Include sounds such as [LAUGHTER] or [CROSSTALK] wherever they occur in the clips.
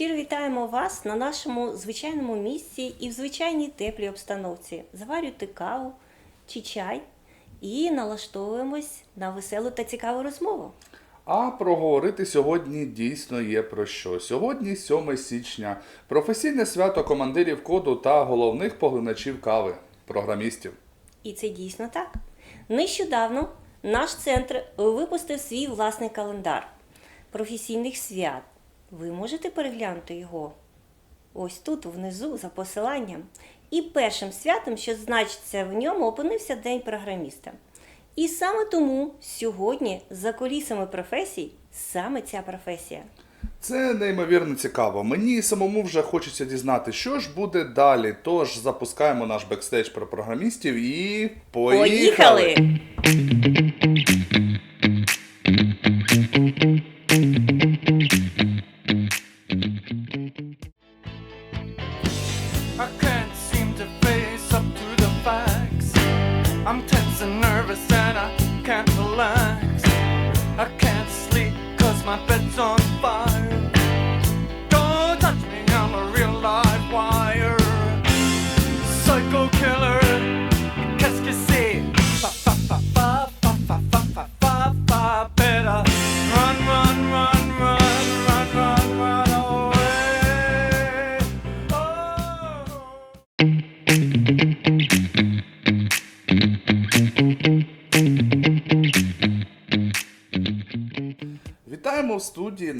Щиро вітаємо вас на нашому звичайному місці і в звичайній теплій обстановці. Заварюйте каву чи чай і налаштовуємось на веселу та цікаву розмову. А проговорити сьогодні дійсно є про що. Сьогодні 7 січня, професійне свято командирів коду та головних поглиначів кави, програмістів. І це дійсно так. Нещодавно наш центр випустив свій власний календар професійних свят. Ви можете переглянути його ось тут, внизу, за посиланням. І першим святом, що значиться в ньому, опинився День програміста. І саме тому сьогодні за колісами професій саме ця професія. Це неймовірно цікаво. Мені самому вже хочеться дізнати, що ж буде далі. Тож запускаємо наш бекстейдж про програмістів і поїхали! Поїхали!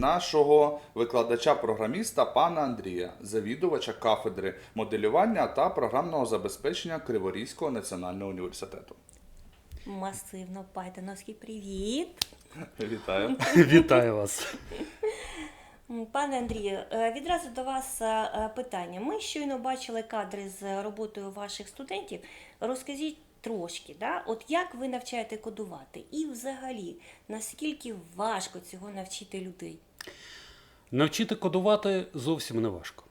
Нашого викладача-програміста пана Андрія, завідувача кафедри моделювання та програмного забезпечення Криворізького національного університету. Масивно Пайтоновський привіт! Вітаю. [LAUGHS] Вітаю вас. Пане Андрію, е, відразу до вас е, е, питання. Ми щойно бачили кадри з роботою ваших студентів. Розкажіть трошки, да? от як ви навчаєте кодувати? І взагалі, наскільки важко цього навчити людей? Навчити кодувати зовсім не важко.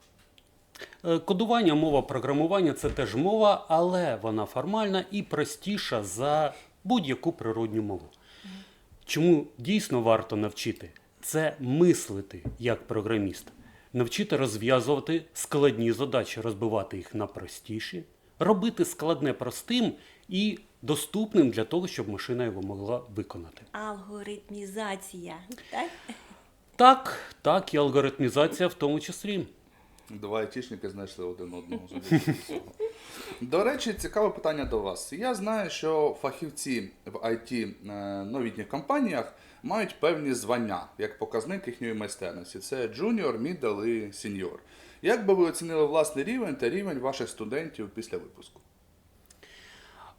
Е, Кодування, мова програмування це теж мова, але вона формальна і простіша за будь-яку природню мову. Чому дійсно варто навчити? Це мислити як програміст, навчити розв'язувати складні задачі, розбивати їх на простіші, робити складне простим і доступним для того, щоб машина його могла виконати. Алгоритмізація, так? Так, так, і алгоритмізація в тому числі. Два айтішники знайшли один одного. До речі, цікаве питання до вас. Я знаю, що фахівці в IT е, новітніх компаніях мають певні звання як показник їхньої майстерності. Це джуніор, мідл і сіньор. Як би ви оцінили власний рівень та рівень ваших студентів після випуску?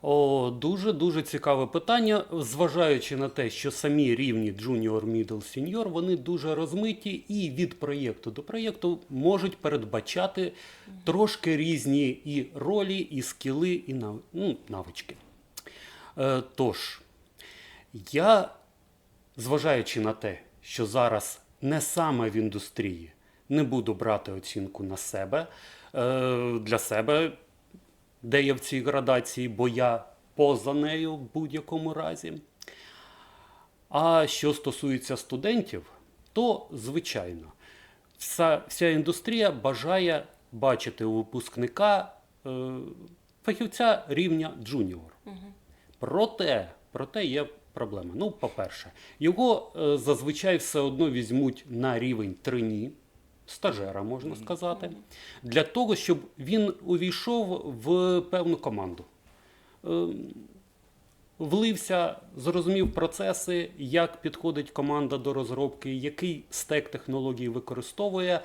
О, дуже дуже цікаве питання, зважаючи на те, що самі рівні junior, middle, senior, вони дуже розмиті і від проєкту до проєкту можуть передбачати трошки різні і ролі, і скіли, і ну, навички. Е, тож, я, зважаючи на те, що зараз не саме в індустрії, не буду брати оцінку на себе, е, для себе де я в цій градації, бо я поза нею в будь-якому разі. А що стосується студентів, то звичайно, вся, вся індустрія бажає бачити у випускника е, фахівця рівня джуніор. Проте, проте є проблема. Ну, по-перше, його е, зазвичай все одно візьмуть на рівень трині, стажера, можна сказати, для того, щоб він увійшов в певну команду. Е, Влився, зрозумів процеси, як підходить команда до розробки, який стек технологій використовує.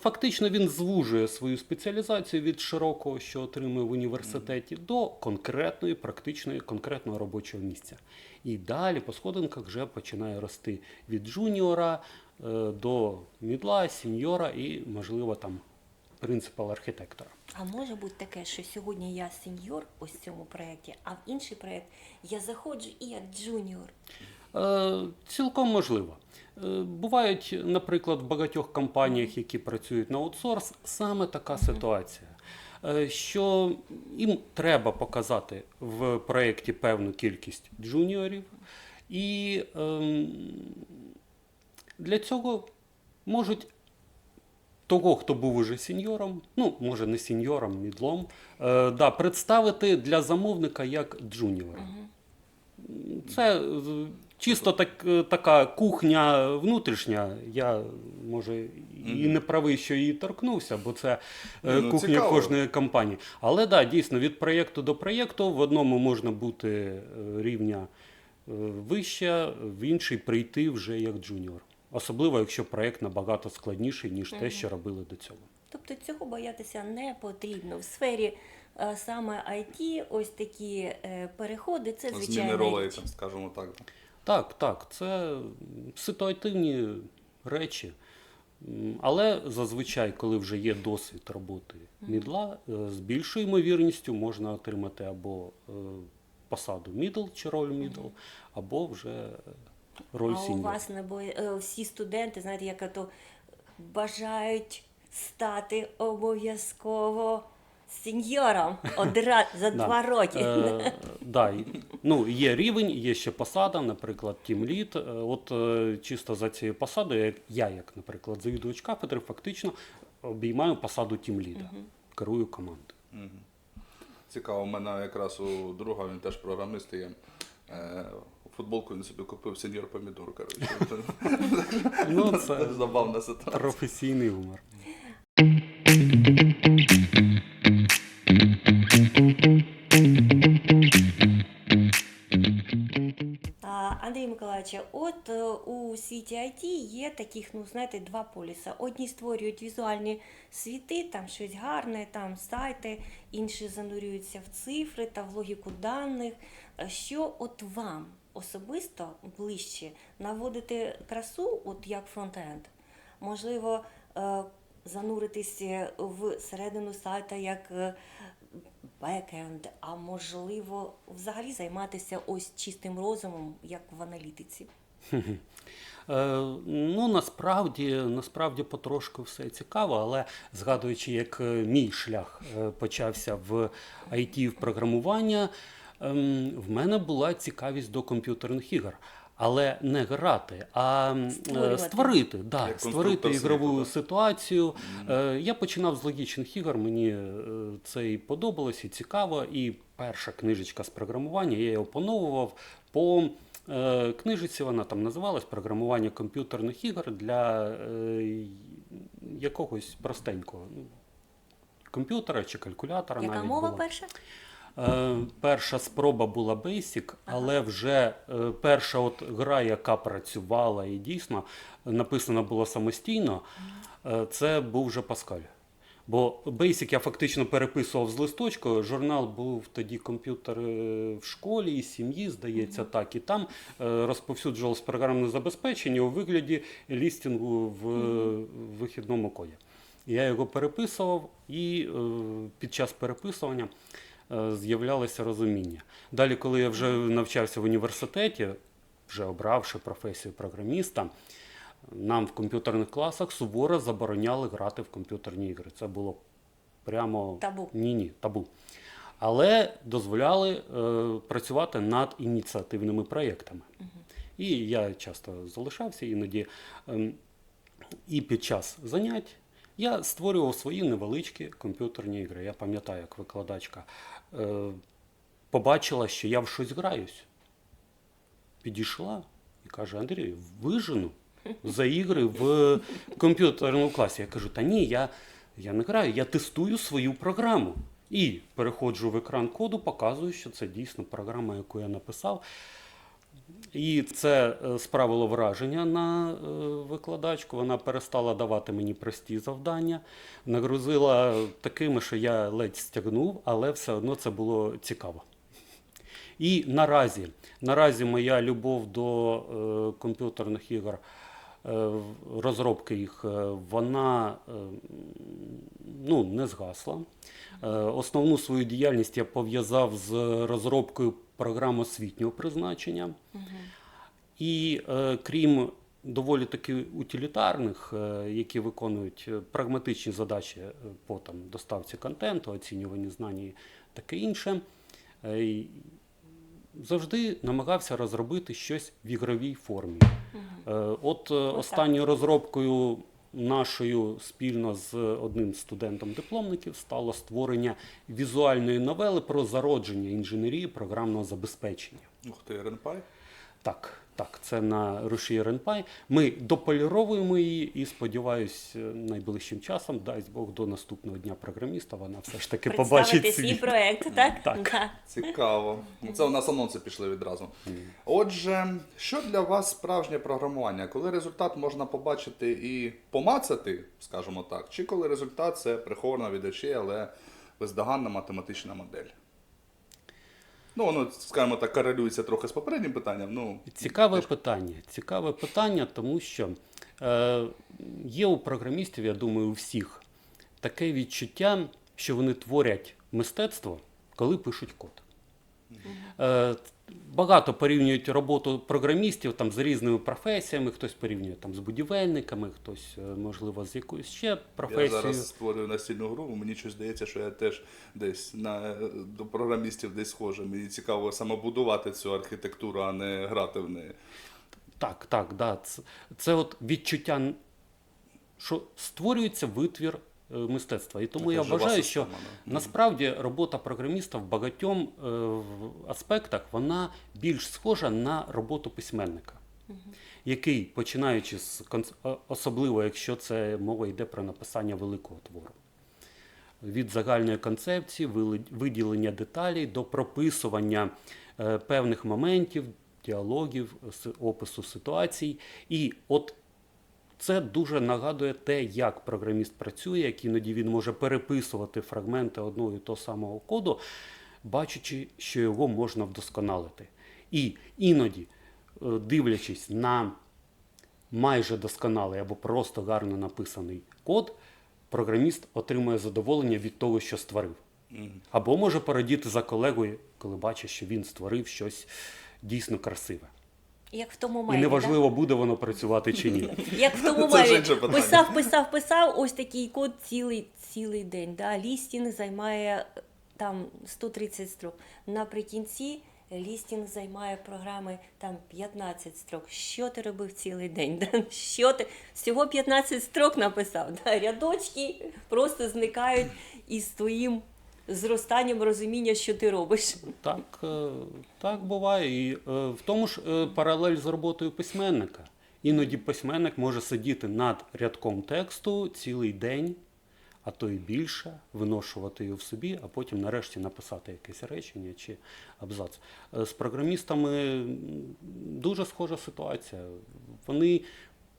Фактично він звужує свою спеціалізацію від широкого, що отримує в університеті, до конкретної, практичної, конкретного робочого місця. І далі по сходинках вже починає рости від джуніора е, до мідла, сіньора і, можливо, там принципал архітектора. А може бути таке, що сьогодні я сеньор ось цьому проєкті, а в інший проєкт я заходжу і я джуніор. Е, Цілком можливо. Е, Бувають, наприклад, в багатьох компаніях, які працюють на аутсорс, саме така ситуація. Е, Що їм треба показати в проєкті певну кількість джуніорів, і ем, для цього можуть того, хто був уже сеньором, ну, може не сеньором, мідлом, да, представити для замовника як джуніора. Це чисто так, е, така кухня внутрішня. Я може і не правий, що її торкнувся, бо це е, Ну, кухня цікаво. кожної компанії. Але да, дійсно, від проєкту до проєкту в одному можна бути е, рівня вище, в інший прийти вже як джуніор. Особливо, якщо проєкт набагато складніший, ніж те, що робили до цього. Тобто цього боятися не потрібно. В сфері саме IT ось такі е, переходи це Зміни звичайно. ролей, скажімо так. Так, так, це ситуативні речі. Але зазвичай, коли вже є досвід роботи мідла, е, з більшою ймовірністю можна отримати або е, посаду мідл чи роль мідл, або вже роль А у вас не бо... е, всі студенти, знаєте, як то бажають стати обов'язково сеньором одразу за два роки. Е, да, і- ну, є рівень, є ще посада, наприклад, тімлід. Е, От е, чисто за цією посадою, як я, як, наприклад, завідувач кафедри, фактично обіймаю посаду тімліда, керую командою. Цікаво, у мене якраз у друга, він теж програміст і є. Е, футболку він собі купив сеньор помідор, коротше. Ну, Це це забавна ситуація. професійний гумор. Миколаївич, от е, у світі IT є таких, ну знаєте, два полюса. Одні створюють візуальні світи, там щось гарне, там сайти, інші занурюються в цифри та в логіку даних. Е, Що от вам особисто ближче наводити красу, от як фронтенд? Можливо, е, зануритися в середину сайта як бекенд, а можливо, взагалі займатися ось чистим розумом, як в аналітиці. Е, ну, насправді, насправді потрошку все цікаво, але згадуючи, як е, мій шлях е, почався в IT в програмування, ем, в мене була цікавість до комп'ютерних ігор. Але не грати, а Створювати. створити, да, Як створити ігрову світу, так. ситуацію. Е, Я починав з логічних ігор, мені е, це і подобалось, і цікаво. І перша книжечка з програмування, я її опановував по е, книжиці, вона там називалась Програмування комп'ютерних ігор для е, якогось простенького ну, комп'ютера чи калькулятора. Яка навіть мова була. перша? Е, перша спроба була Basic, але вже е, перша от гра, яка працювала і дійсно написана була самостійно, е, це був вже Паскаль. Бо Basic я фактично переписував з листочку. Журнал був тоді комп'ютер в школі і сім'ї, здається, так. І там розповсюджувалось програмне забезпечення у вигляді лістінгу в вихідному коді. Я його переписував, і під час переписування з'являлося розуміння. Далі, коли я вже навчався в університеті, вже обравши професію програміста, нам в комп'ютерних класах суворо забороняли грати в комп'ютерні ігри. Це було прямо Табу. Ні, ні, табу. Але дозволяли е, працювати над ініціативними проєктами. І я часто залишався іноді. ем, і під час занять я створював свої невеличкі комп'ютерні ігри. Я пам'ятаю, як викладачка е, побачила, що я в щось граюсь. Підійшла і каже: Андрій, вижену за ігри в комп'ютерному класі. Я кажу, та ні, я, я не граю, я тестую свою програму. І переходжу в екран коду, показую, що це дійсно програма, яку я написав. І це е, справило враження на е, викладачку. Вона перестала давати мені прості завдання, нагрузила такими, що я ледь стягнув, але все одно це було цікаво. І наразі, наразі моя любов до е, комп'ютерних ігор, розробки їх, вона ну, не згасла. Основну свою діяльність я пов'язав з розробкою програм освітнього призначення. І е, крім доволі таки утилітарних, е, які виконують е, прагматичні задачі по там, доставці контенту, оцінюванні знань і таке інше, е, завжди намагався розробити щось в ігровій формі. Е, От е, останньою розробкою нашою спільно з одним студентом дипломників стало створення візуальної новели про зародження інженерії програмного забезпечення. Ух ти, Ренпай. Так, так, це на рушії Ренпай. Ми дополіровуємо її і сподіваюсь, найближчим часом, дасть Бог до наступного дня програміста, вона все ж таки побачить Представити свій проект, [LAUGHS] так? Так. Да. Цікаво. Ну, Це у нас анонси пішли відразу. Отже, що для вас справжнє програмування? Коли результат можна побачити і помацати, скажімо так, чи коли результат це прихована від очей, але бездоганна математична модель? Ну, воно, скажімо так, корелюється трохи з попереднім питанням. Ну, Цікаве питання. Цікаве питання, тому що е, є у програмістів, я думаю, у всіх таке відчуття, що вони творять мистецтво, коли пишуть код. Е, багато порівнюють роботу програмістів там, з різними професіями, хтось порівнює там, з будівельниками, хтось, е, можливо, з якоюсь ще я зараз створюю настільну гру, мені щось здається, що я теж десь на, до програмістів десь схожий. Мені цікаво саме будувати цю архітектуру, а не грати в неї. Так, так, да. Це, це от відчуття, що створюється витвір е, мистецтва. І тому я вважаю, що насправді робота програміста в багатьом е, аспектах вона більш схожа на роботу письменника. Який, починаючи з особливо, якщо це мова йде про написання великого твору, від загальної концепції, виділення деталей до прописування е, певних моментів, діалогів, опису ситуацій. І от це дуже нагадує те, як програміст працює, як іноді він може переписувати фрагменти одного і того самого коду, бачачи, що його можна вдосконалити. І іноді, е, дивлячись на майже досконалий або просто гарно написаний код, програміст отримує задоволення від того, що створив. Або може порадіти за колегою, коли бачить, що він створив щось дійсно красиве. Як в тому І мемі, неважливо, буде воно працювати чи ні. [LAUGHS] Як в тому мемі. Писав, писав, писав, ось такий код цілий, цілий день. Да? Лістінг займає там 130 строк. Наприкінці лістінг займає програми там 15 строк. Що ти робив цілий день? Да? Що ти? Всього 15 строк написав. Да? Рядочки просто зникають із твоїм зростанням розуміння, що ти робиш. Так, е, так буває. І е, в тому ж е, паралель з роботою письменника. Іноді письменник може сидіти над рядком тексту цілий день, а то і більше, виношувати його в собі, а потім нарешті написати якесь речення чи абзац. З програмістами дуже схожа ситуація. Вони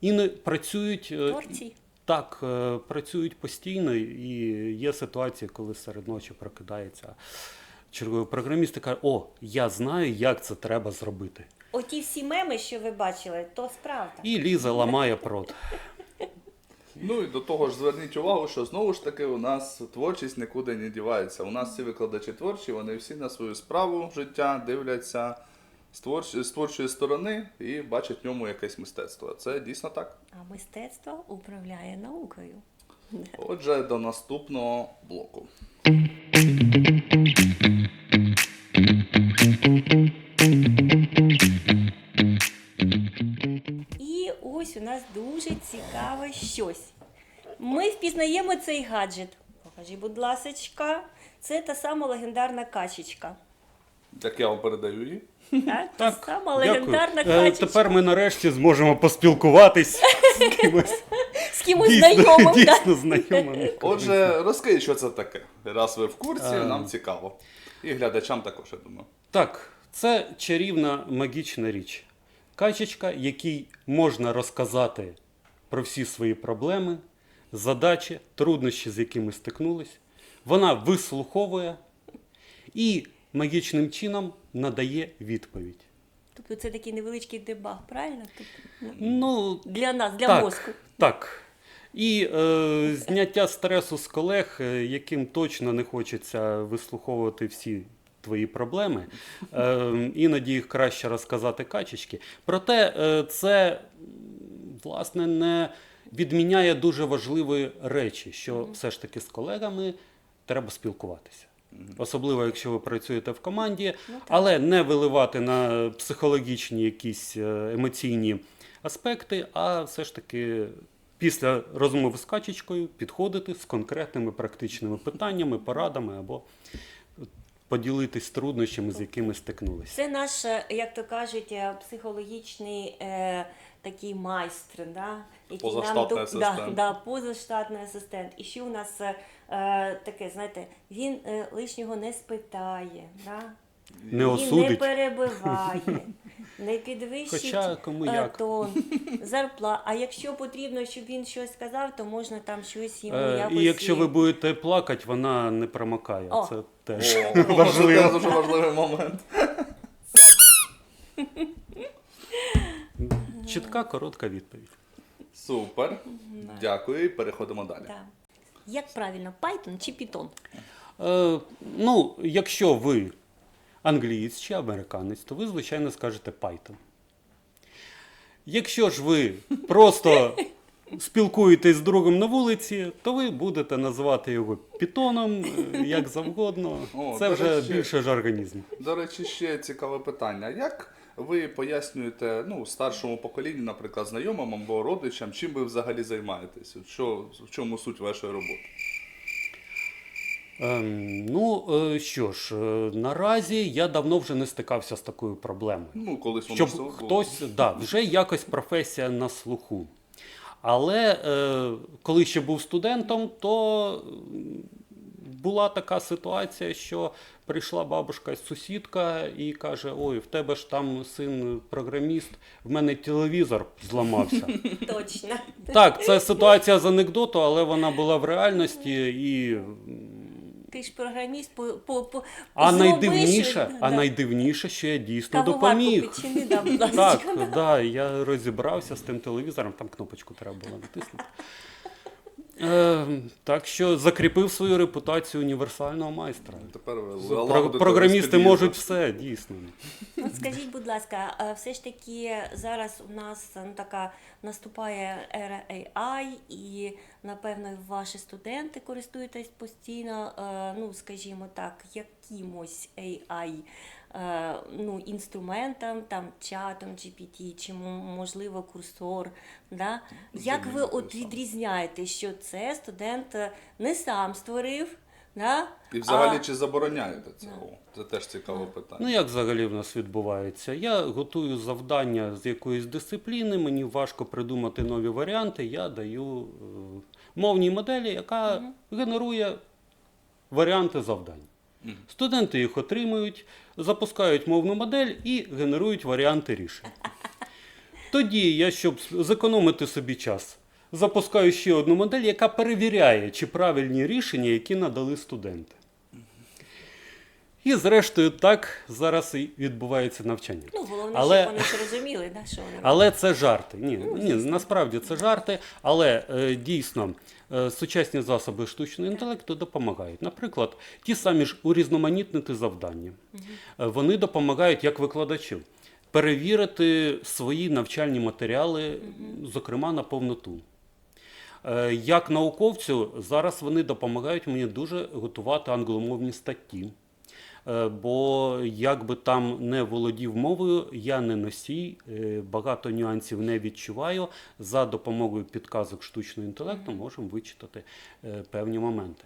іноді працюють. Творці. Так, е, працюють постійно, і є ситуації, коли серед ночі прокидається черговий програміст і каже, о, я знаю, як це треба зробити. Оті всі меми, що ви бачили, то справда. І Ліза ламає прот. Ну і до того ж зверніть увагу, що знову ж таки у нас творчість нікуди не дівається. У нас всі викладачі творчі, вони всі на свою справу життя дивляться з, творчої сторони і бачать в ньому якесь мистецтво. Це дійсно так. А мистецтво управляє наукою. Отже, до наступного блоку. І ось у нас дуже цікаве щось. Ми впізнаємо цей гаджет. Покажи, будь ласочка. Це та сама легендарна качечка. Як я вам передаю її. Так, та сама дякую. легендарна Е, качечка. Тепер ми нарешті зможемо поспілкуватись з кимось З кимось дійсно, знайомим. да? дійсно знайомим. Отже, розкажіть, що це таке. Раз ви в курсі, Е. нам цікаво. І глядачам також, я думаю. Так, це чарівна магічна річ. Качечка, якій можна розказати про всі свої проблеми, задачі, труднощі, з якими стикнулись. Вона вислуховує і магічним чином надає відповідь. Тобто це такий невеличкий дебаг, правильно? Тобто, Ну, для нас, для так, мозку. Так. І е, зняття стресу з колег, е, яким точно не хочеться вислуховувати всі твої проблеми. [LAUGHS] Е, іноді їх краще розказати качечки. Проте е, це власне не відміняє дуже важливої речі, що все ж таки з колегами треба спілкуватися. Особливо, якщо ви працюєте в команді, але не виливати на психологічні якісь е, емоційні аспекти, а все ж таки після розмови з качечкою підходити з конкретними практичними питаннями, порадами або поділитись труднощами, з якими стикнулися. Це наш, е, як то кажуть, е, психологічний такий майстр, да? який Позаштатний доп- асистент. Да, да, позаштатний асистент. І ще у нас е, е, таке, знаєте, він е, лишнього не спитає, да? Не він не перебиває, не підвищить Хоча кому е, як. тон, зарплату. А якщо потрібно, щоб він щось сказав, то можна там щось йому Е, якось... І якщо ви будете плакати, вона не промокає. О. Це теж О, [LAUGHS] Це дуже важливий момент. Чітка, коротка відповідь. Супер. Дякую. І переходимо далі. Да. Як правильно, Python чи Python? Е, ну, якщо ви англієць чи американець, то ви, звичайно, скажете Python. Якщо ж ви просто спілкуєтесь з другом на вулиці, то ви будете називати його Python, е, як завгодно. О, Це до вже речі. більше жаргонізм. До речі, ще цікаве питання. Як ви пояснюєте ну, старшому поколінню, наприклад, знайомим або родичам, чим ви взагалі займаєтесь? Що, в чому суть вашої роботи? Ем, ну, е, що ж, е, наразі я давно вже не стикався з такою проблемою. Ну, колись воно щоб було. хтось да, вже якось професія на слуху. Але е, коли ще був студентом, то була така ситуація, що прийшла бабушка сусідка і каже: Ой, в тебе ж там син програміст, в мене телевізор зламався. [LAUGHS] Точно. Так, це ситуація з анекдоту, але вона була в реальності і. Ти ж програміст по, по, по А зробиш, найдивніше, а найдивніше, що я дійсно допоміг. да. [LAUGHS] Так, да, я розібрався з тим телевізором, там кнопочку треба було натиснути. Е, так що закріпив свою репутацію універсального майстра. Тепер Про- програмісти розподіл. можуть все, дійсно. От скажіть, будь ласка, а все ж таки зараз у нас ну, така наступає ера AI, і напевно ваші студенти користуєтесь постійно, е, ну скажімо так, якимось AI е, ну, інструментом, там чатом GPT, чи можливо курсор. Да? Як ви от відрізняєте, що це студент е, не сам створив? Да? І взагалі а- чи забороняєте цього? Це теж цікаве питання. Ну як взагалі в нас відбувається? Я готую завдання з якоїсь дисципліни, мені важко придумати нові варіанти. Я даю е, мовній моделі, яка генерує варіанти завдань. Студенти їх отримують, запускають мовну модель і генерують варіанти рішень. Тоді я, щоб зекономити собі час, запускаю ще одну модель, яка перевіряє, чи правильні рішення, які надали студенти. І зрештою, так зараз і відбувається навчання. Ну, головне, Але- щоб вони зрозуміли, да, що вони. Але це жарти. Ні, ні, насправді це жарти. Але е, дійсно е, сучасні засоби штучного інтелекту допомагають. Наприклад, ті самі ж урізноманітнити завдання. Е, Вони допомагають як викладачу перевірити свої навчальні матеріали, зокрема на повноту. Е, Як науковцю, зараз вони допомагають мені дуже готувати англомовні статті. Е, Бо як би там не володів мовою, я не носій, е, багато нюансів не відчуваю. За допомогою підказок штучного інтелекту можемо вичитати е, певні моменти.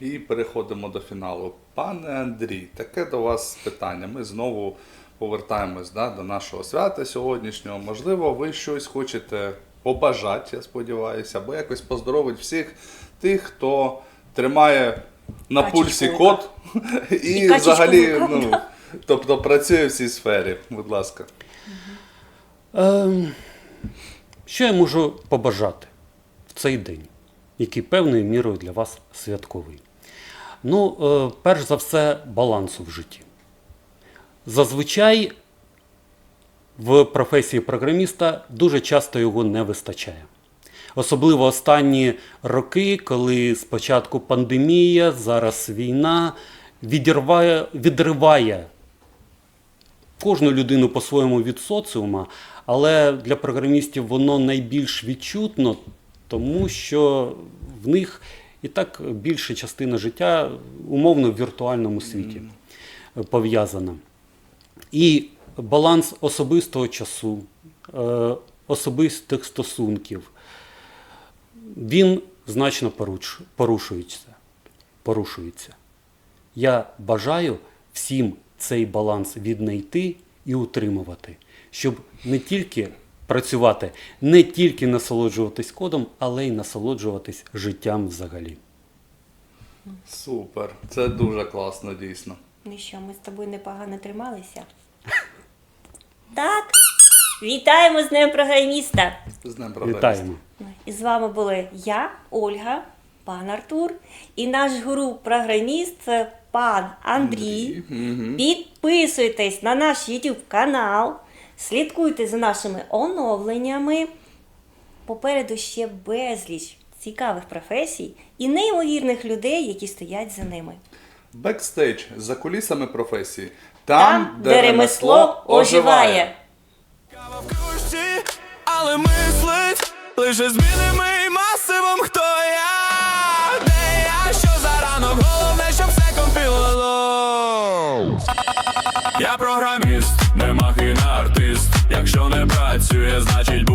І переходимо до фіналу. Пане Андрій, таке до вас питання. Ми знову повертаємось да, до нашого свята сьогоднішнього. Можливо, ви щось хочете побажати, я сподіваюся, або якось поздоровити всіх тих, хто тримає на Качечку пульсі в код і, І качечку взагалі руках, ну, тобто працює в цій сфері. Будь ласка. Ем, що я можу побажати в цей день, який певною мірою для вас святковий? Ну, е, перш за все, балансу в житті. Зазвичай в професії програміста дуже часто його не вистачає. Особливо останні роки, коли спочатку пандемія, зараз війна відірває, відриває кожну людину по-своєму від соціума, але для програмістів воно найбільш відчутно, тому що в них І так більша частина життя умовно в віртуальному світі пов'язана. І баланс особистого часу, е, особистих стосунків, він значно порушується. порушується. Я бажаю всім цей баланс віднайти і утримувати, щоб не тільки працювати, не тільки насолоджуватись кодом, але й насолоджуватись життям взагалі. Супер. Це дуже класно, дійсно. Ну що, ми з тобою непогано трималися? [LAUGHS] Так. Вітаємо з Днем програміста! З ним програміста. Вітаємо! І з вами були я, Ольга, пан Артур і наш гуру-програміст пан Андрій. Мгм. Підписуйтесь на наш YouTube канал, слідкуйте за нашими оновленнями. Попереду ще безліч цікавих професій і неймовірних людей, які стоять за ними. Бекстейдж за кулісами професії. Там, де ремесло оживає. Кава в кружці, але мислить лише змінами і масивом, хто значить